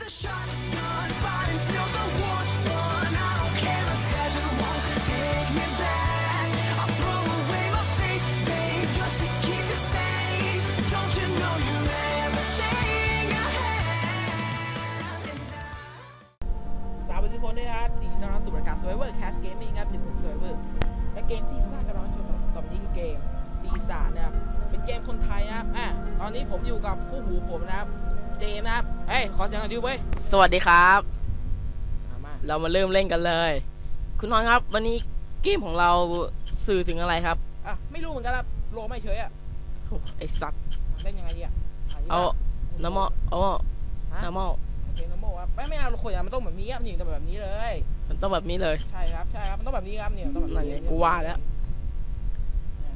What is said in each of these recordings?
สาวทุกคนด้ครับดีตอนรับสู่รายการ Survivor Cast Gaming ครับหนึ่งของ Survivor และเกมที่ทุกท่านกำลังชมต่อไปงเกมปีศาจนะครับ เป็นเกมคนไทยนะครับตอนนี้ผมอยู่กับคู่หูผมนะครับ เจมส์นะครับเอ้ย ขอเสียงหน่อยดิเว้ย สวัสดีครับอะมาเรามาเริ่มเล่นกันเลย คุณนอนครับ วันนี้เกมของเราสื่อถึงอะไรครับอะ ไม่รู้เหมือนกันครับโลไม่เฉยอะ โอ้ไอสัตว์เล่นยังไงดีอะะดีกว่เอาน้ำมอเอาฮะน้ำมอโอเคน้ำโมครับไม่ไม่เอาขวดอะมันต้องแบบนี้ครับนี่ต้องแบบนี้เลย มันต้องแบบนี้เลย ใช่ครับ ใช่ครับ มันต้องแบบนี้ครับเนี่ยต้องแบบนั่นไงกูว่าแล้ว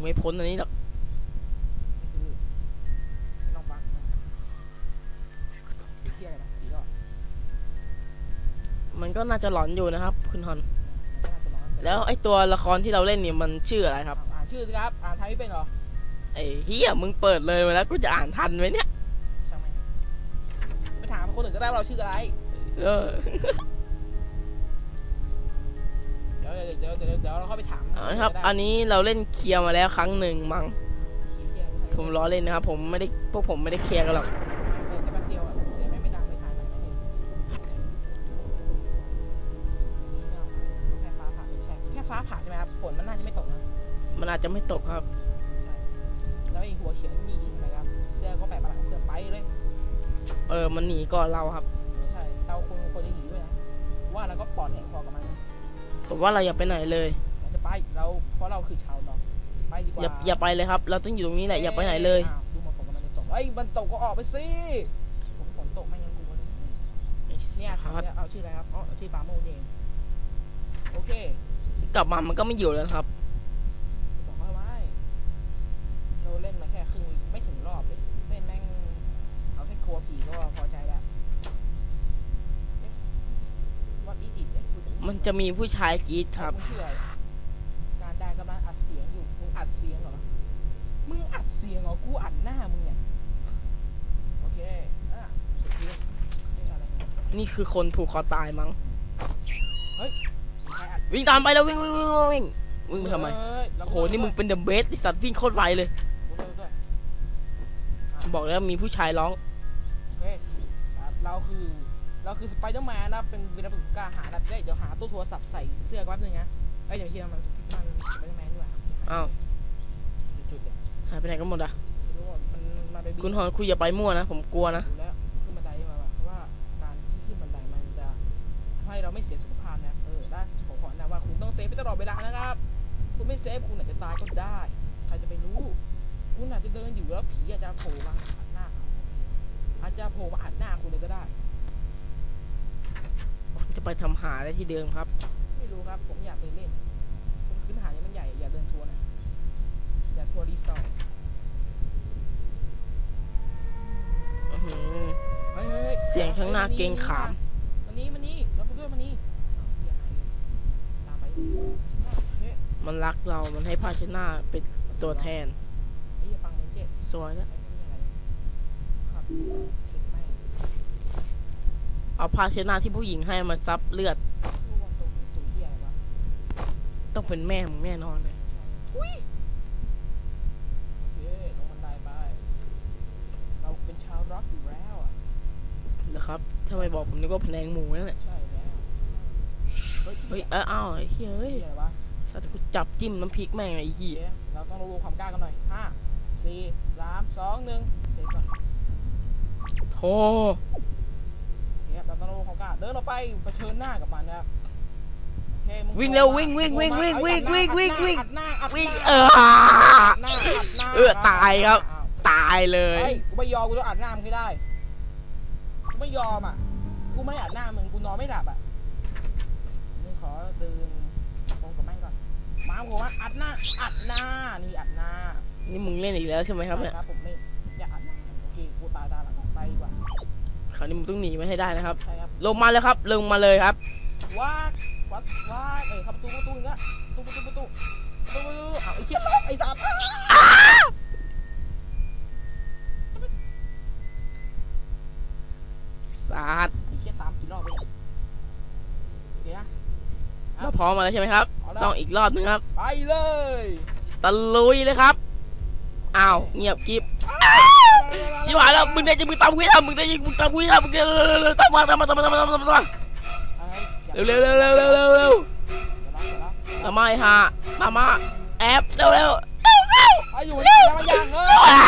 ไม่พ้นอันนี้หรอก ก็น่าจะหลอนอยู่นะครับ คุณฮอนมันก็น่าจะร้อน แล้วไอตัวละครที่เราเล่นเนี่ยมันชื่ออะไรครับ อ่านชื่อสิครับ อ่านไทยไม่เป็นเหรอ ไอเฮียมึงเปิดเลยมาแล้วกูจะอ่านทันไหมเนี่ยช่างแม่งไปถามคนอื่นก็ได้ว่าเราชื่ออะไร เออเดี๋ยวเดี๋ยวเดี๋ยวเดี๋ยวเราเข้าไปถามเอาละครับก็ได้อันนี้เราเล่นเคลียร์มาแล้วครั้งหนึ่งมั้งชี้เหี้ยไม่ใช่ผมล้อเล่นนะครับ ผมไม่ได้พวกผมไม่ได้เคลียร์กันหรอก จจะไม่ตกครับ แล้วไอ้หัวเขียวนี่มีทำไมครับเสื้อก็แปะประหลังเสื้อไปเลย เออ มันหนีก่อนเราครับ ไม่ใช่เราคนคนจะหนีด้วยนะ ว่าเราก็ปลอดแหกพอกับมันนะผมว่าเราอย่าไปไหนเลย เราจะไปเราเพราะเราคือชาวเนาะไปดีกว่าอย่าอย่าไปเลยครับ เราต้องอยู่ตรงนี้แหละอย่าไปไหนเลย อ้าวดูมาฝนกำลังจะตกเฮ้ยมันตกก็ออกไปสิผมฝนตกไม่งั้นกูก็เนี่ยครับเนี่ยเอาชื่ออะไรครับอ๋อเอาชื่อปาโมนี่เอง โอเค กลับมามันก็ไม่อยู่แล้วครับ บอกว่าไว้เราเล่นมาแค่ครึ่งไม่ถึงรอบเลยเล่นแม่งเอาแค่กลัวผีก็พอใจแล้วเอ๊ะวัดอีดิทเนี่ยกู มันจะมีผู้ชายกรีดครับมึงชื่ออะไรการได้กำลังอัดเสียงอยู่ มึงอัดเสียงเหรอ มึงอัดเสียงเหรอ กูอัดหน้ามึงเนี่ย โอเค อะสุดที่เฮ้ยอะไรเนี่ยนี่คือคนผูกคอตายมั้งมีใครอัดวิ่งตามไปแล้ววิ่งวิ่งวิ่งวิ่งวิ่งไปทำไม เอ้ยเราโอ้โห นี่มึงเป็นเดอะเบสไอสัตว์วิ่งโคตรไวเลยด้วยด้วยบอกแล้วมีผู้ชายร้อง โอเคครับเราคือ เราคือสไปเดอร์แมนนะเป็นวีรบุรุษกล้าหาญนะเดี๋ยวเดี๋ยวหาตู้โทรศัพท์ใส่เสื้อแป๊บนึงนะเอ้ยเดี๋ยวเฮียมันมันสไปเดอร์แมนด้วยอ้าวจุดๆเดี๋ยหายไปไหนกันหมดอะ รู้ว่ามันมันไปบินคุณฮอนคุณอย่าไปมั่วนะ ผมกลัวนะ ดูแล้วขึ้นบันไดมาแบบเพราะว่าการที่ขึ้นบันไดมันจะทำให้เราไม่เสียสุขภาพนะเออได้ผมขอแนะนำว่าคุณต้องเซฟไปตลอดเวลานะครับ คุณไม่เซฟคุณอาจจะตายก็ได้ ใครจะไปรู้ คุณอาจจะเดินอยู่แล้วผีอาจจะโผล่มาอัดหน้าคุณอาจจะโผล่มาอัดหน้าคุณเลยก็ได้ ไปทำหาได้ที่เดิมครับ ไม่รู้ครับ ผมอยากไปเล่นผมพื้นฐานยังมันใหญ่อย่าเดินทัวร์นะอย่าทัวร์รีสอร์ทอื้อหือ เฮ้ยเฮ้ยฮ้เสียงข้างหน้าเกรงขาม มันนี้มันนี้แล้วคุณด้วยมันนี้อ้าวเหี้ยหายเลยตามไปเฮ้ยมันรักเรา มันให้ผ้าเช็ดหน้าเป็นตัวแทน ไอ้เหี้ยฟังเลยเจ๊สวยแล้ว ไอ้พวกนี้อะไรครับเข็ดแม่ง เอาผ้าเช็ดหน้าที่ผู้หญิงให้มาซับเลือดรู้ว่าตรงนี้ตัวเหี้ยอะไรวะต้องเป็นแม่มึงแน่นอนเลยทุยเย้ลงบันไดไป เราเป็นชาวร็อกอยู่แล้วอะนะครับถ้าไม่บอกผมนึกว่าแผนงหมูนั่นแหละ ใช่แล้ว เฮ้ยเฮ้ยเอ้าอ้าวไอ้เหี้ยเฮ้ยเหี้ยอะไรวะสัตว์กูจับจิ้มน้ำพริกแม่งไอ้เหี้ย เย้เราต้องรู้ความกล้ากันหน่อยห้าสี่สามสองหนึ่งเดี๋ยวก่อนโธ่เนี่ยเราต้องรู้ความกล้าเดินออกไปเผชิญหน้ากับมันนะครับโอเคมึวิ่งโผเร็วมาวิ่งวิ่งวิ่งโผล่วิ่งมาวิ่งเอ้ยวิ่งวิ่งวิ่งอัดหน้าอัดหน้าวิ่งอัดหน้าเอออัดหน้าอัดหน้าเออตายครับ อ้าวตายเลย เฮ้ยกูไม่ยอมกูต้องอัดหน้ามึงให้ได้กูไม่ยอมอะกูไม่อัดหน้ามึงกูนอนไม่หลับอะมึงขอเดินตรงกับแม่งก่อนมาผมว่าอัดหน้าอัดหน้านี่อัดหน้านี่มึงเล่นอีกแล้วใช่ไหมครับเนี่ยใช่ครับผมไม่อยากอัดหน้าโอเคกูตายตาหลังไปดีกว่าคราวนี้มึงต้องหนีมัให้ได้นะครับ ใช่ครับ ลงมาเลยครับ ลงมาเลยครับว้าวัดว้าเออเข้าประตูประตูอีกแล้วประตูประตูประตูประตูเอาไอ้เชี่ยไอ้สัตว์สัตว์ไอ้เชี่ยตามกี่รอบไปเนี่ยเดี๋ยวนะเราพร้อมมาแล้วใช่ไหมครับ เาละต้องอีกรอบหนึงครับ ไปเลย ตะลุยเลยครับ อ้าว เงียบกริบ มึงได้จะมึงตามกูให้ได้มึงได้ยิงมึงตามกูให้ได้มึงเร็วเร็วเร็วเร็วตามมาตามมาตามมาตามมาตามมาตามมาเอาให้เร็วเร็วเร็วเร็วเร็วเร็วเร็วเดี๋ยวนะเดี๋ยวนะตามมาไอ้ห่าตามมาแอบเร็วเร็วเอาอยู่นี่ยังไม่ยังเฮ้ยว้า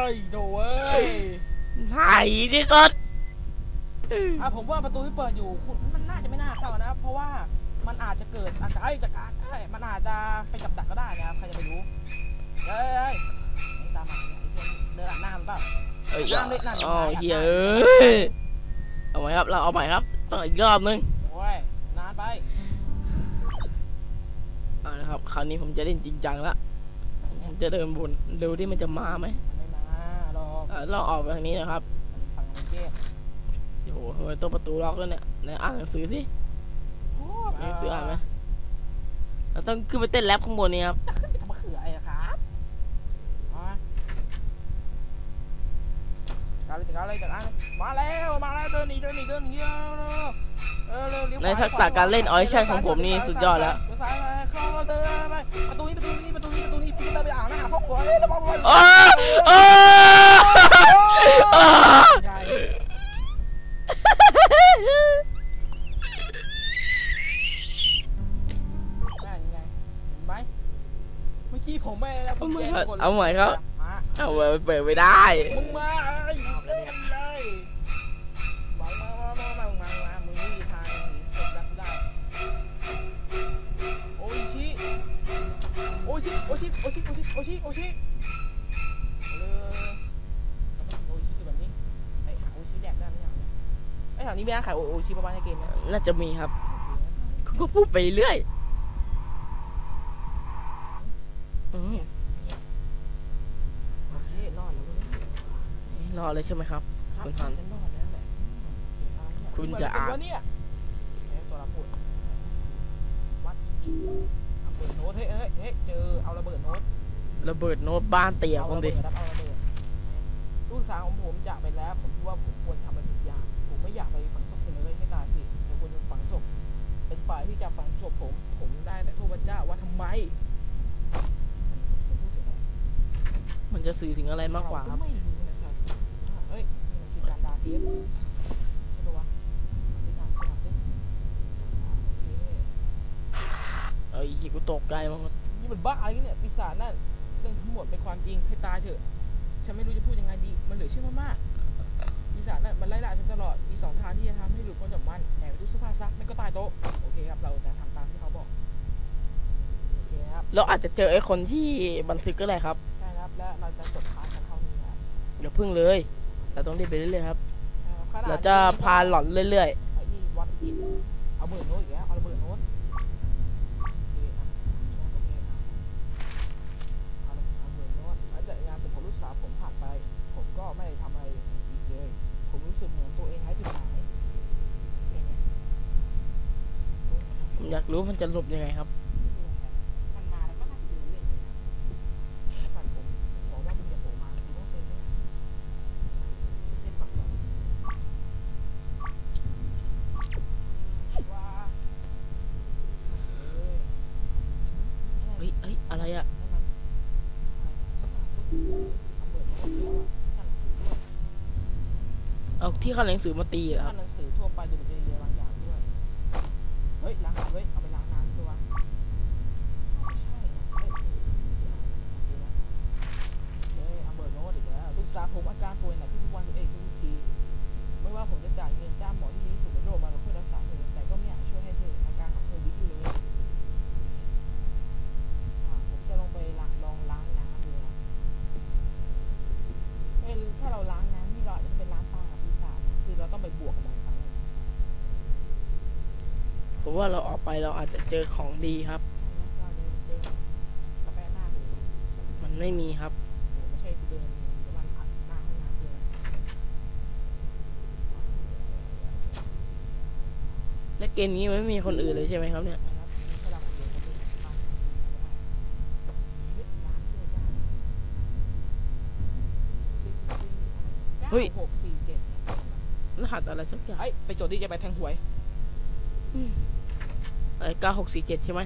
เฮ้ยโถ่เอ้ยหายที่สุดอะผมว่าประตูที่เปิดอยู่คุณมันน่าจะไม่น่าเข้านะ เพราะว่ามันอาจจะเกิดอาการเอ้ยจากการเอ้ยมันอาจจะไปกับดักก็ได้นะครับใครจะไปรู้เฮ้ยเฮ้ยไอ้ตามมา เนี่ยไอ้เหี้ยเดินหลังหน้ามันเปล่า เอ้ยนั่นดินั่นดิ อ๋อนั่นดิเฮ้ยเอ้ยเอาใหม่ครับเราเอาใหม่ครับต้องอีกรอบนึงโอ้ยนานไปเอาละครับคราวนี้ผมจะเล่นจริงจังละผมจะเดินบนดูที่มันจะมาไหมมันไม่มาหรอกเอ่อเราออกไปทางนี้นะครับมันฟังมันเก้โอ้โหทำไมตัวประตูล็อกแล้วเนี่ยไหนอ่านหนังสือสิโอ้มีหนังสืออ่านไหมเราต้องขึ้นไปเต้นแรปข้างบนนี้ครับจะขึ้นไปทำมะเขืออะไรนะครับเอามา การเลยจากการเลยจากการเลยมาแล้วมาแล้วเดินหนีเดินหนีเดินหนีเร็วเร็วเออเร็วเลี้ยวขวาในทักษะการเล่น audition ของผมนี่สุดยอดแล้วเดี๋ยวซ้ายไปเข้าเดินไปประตูนี้ประตูนี้ประตูนี้ประตูนี้พี่เดินไปอ่างหน้าห้องก่อนเลยแล้วบอกว่าโอ้โอ้โอ้ใหญ่นั่นไงเห็นไหมเมื่อกี้ผมไม่ได้แล้วเอาผมใหม่แจ้งครับคนเอาใหม่ครับมา เอาไว้เปิดไม่ได้มึงมาเอ้เล่นเลยมามามามามามามึงไม่มีทางหนีจบแล้วกูได้โอชิโอชิโอชิโอชิโอชิโอชิโอชิเออโอชิคือแบบนี้ไอ้หาโอชิแดกได้ไหมเนี่ยไอ้แถวนี้มีร้านขายโอชิประมาณในเกมไหมน่าจะมีครับก็พูดไปเรื่อยอืม โอเครอดแล้วเว้ย รอเลยใช่ไหมครับรับคุณพันธุ์จะรอดแล้วแหละอืมโอเอะไรเนี่ยคุณจะอ่านมัเป็วเนี่ยเอ้ยตัวเราพูดวัดเอาเปิดโน้ตเฮ้ยเฮ้ยเฮ้ยเจอเอาระเบิดโน้ตระเบิดโน้ตบ้านเตี่ยเอาคงระเบิดิดครับเอาระเบิดลูกสาวของผมจากไปแล้ว ผมคิดว่าผมควรทำอะไรสักอย่าง ผมไม่อยากไปฝังศพคนเลยให้ตายสิแต่ควรจะฝังศพเป็นฝ่ายที่จะฝังศพผม ผมได้แต่โทษพระเจ้าว่าทำไมผมพูดถึงอะไรมันจะสื่อถึงอะไรมากกว่าครับเไม่รู้นะครับอ่าเอ้ยนี่ มันคือการดาเทียสใช่ปะวะไปถามไปถามสิเอ้ยกูตกใจมากนี่มันบ้าอะไรกันเนี่ยปีศาจนั่นเรื่องทั้งหมดเป็นความจริงให้ตายเถอะ ฉันไม่รู้จะพูดยังไงดี มันเหลือเชื่อมากๆปีศาจนั่นมันไล่ล่าฉันตลอด มีสองทางที่จะทำให้หลุดพ้นจากมันแอบไปดูเสื้อผ้าซักไม่ก็ตายโต๊ะ โอเคครับ เราจะทำตามที่เขาบอก โอเคครับ เราอาจจะเจอไอ้คนที่บันทึกก็ได้ครับ ใช่ครับ และเราจะจบพาร์ทกันเท่านี้ครับ อย่าพึ่งเลย เราต้องเล่นไปเรื่อยๆครับ ใช่ครับขนดเราจะพาหลอนเรื่อยไอ้นี่วัดอินเอาเบิร์ดโน้ตอีกแล้วเอาระเบิดโน้ตโอเคอะโอเคอะเอาละเอาเบิร์ดโน้ตหลังจากงานศพของลูกสาวผมผ่านไป ผมก็ไม่ได้ทำอะไรอีกเลย ผมรู้สึกเหมือนตัวเองไร้จุดหมายเป็นไงๆผมอยากรู้มันจะหลบยังไงครับ มันมาแล้วก็น่าจะเดินเล่นเลยนะฝั่งผมบอกว่ามึงอย่าโผล่มาคุณต้องเป็นเนี่ยเล่นฝั่งผมว่าเออ เฮ้ยเฮ้ยอะไรอะ ให้มันเอาเปิดโน้ตแล้วอะขั้นหนังสือด้วย ที่ขั้นหนังสือมาตีเหรอคขั้รับนหนังสือทั่วไปดูมันจะมีอะบางอย่างด้วย เฮ้ยล้างน้ำเว้ย เอาไปล้างน้ำตัวไม่ใช่นะเฮ้ยเดี๋ยวนะเฮ้ยเอาเปิดโน้ตอีกแล้วลูกสาวผมอาการป่วยหนักที่ทุกวันตัวเองทุกที ไม่ว่าผมจะจ่ายเงินจ้างหมอ ผมว่าเราออกไปเราอาจจะเจอของดีครับเราเดินเดินกระแปะหน้าเลยนะมันไม่มีครับโหไม่ใช่กูเดินแล้วมันอัดหน้าห้องน้ำเลยนะและเกมนี้มันไม่มีคนอื่นเลยใช่ไหมครับเนี่ยนะครับถ้าเราคนเดียวคนเดียวบ้านมีร้านเสื้อจ้าเฮ้ยหกสี่เจ็ดรหัสอะไรสักอย่างไอ้ยไปโจทย์ที่จะไปแทงหวย อืมอะไรเก้าหกสี่เจ็ดใช่ไหม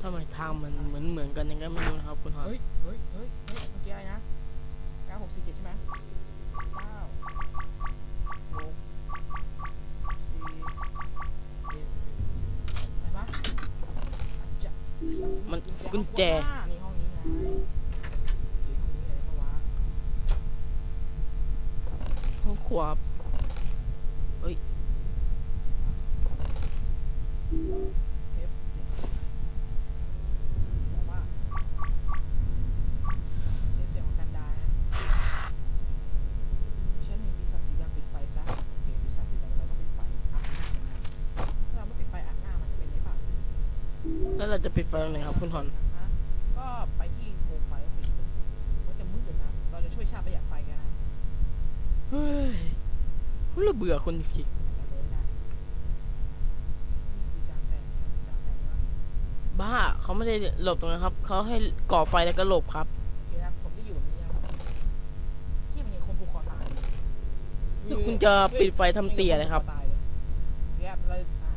ทำไมทางมันเหมือนเหมือนกันยังไงไม่รู้นะครับคุณฮอนเฮ้ยเฮ้ยเฮ้ย กุญแจนี่ห้องนี้ไงนี่ห้องนี้เลยปะวะห้องครัวครับเทปแต่ว่าเทปเสียงของกันดานะฉันเห็นปีศาจสีดำปิดไฟซะโอเคปีศาจสีดำเราต้องปิดไฟอัดหน้ามันนะถ้าเราไม่ปิดไฟอัดหน้ามันจะเป็นไงบ้างแล้วเราจะปิดไฟตรงไหนครับคุณฮอน ฮะก็ไปที่โคมไฟแล้วปิดมันจะมืดเลยนะ เราจะช่วยชาติประหยัดไฟกันนะ เฮ้ยผม เลยเบื่อคนจริงเราเลยนะดูจางแสงจางแสงนะๆบ้าเขาไม่ได้หลบตรงนั้นครับ เขาให้ก่อไฟแล้วก็หลบครับโอเคครับผมจะอยู่แบบนี้ครับที่มันยังคนผูกคอตายอยู่แล้วคุณจะปิดไฟทำเตียอะไรครับตายเลยเนี่ยเราอะ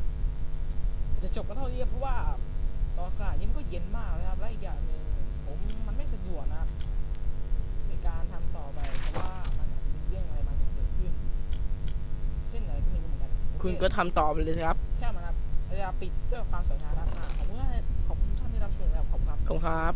จะจบก็เท่านี้เพราะว่าตอนอากาศนี่มันก็เย็นมากนะครับ และอีกอย่างหนึ่งผมมันไม่สะดวกนะครับ คุณก็ทำต่อไปเลยสิครับ แค่มันครับเราจะปิดด้วยความสวยงามนะครับอะขอบคุณท่านขอบคุณท่านที่รับชมแล้วขอบคุณครับ ขอบคุณครับ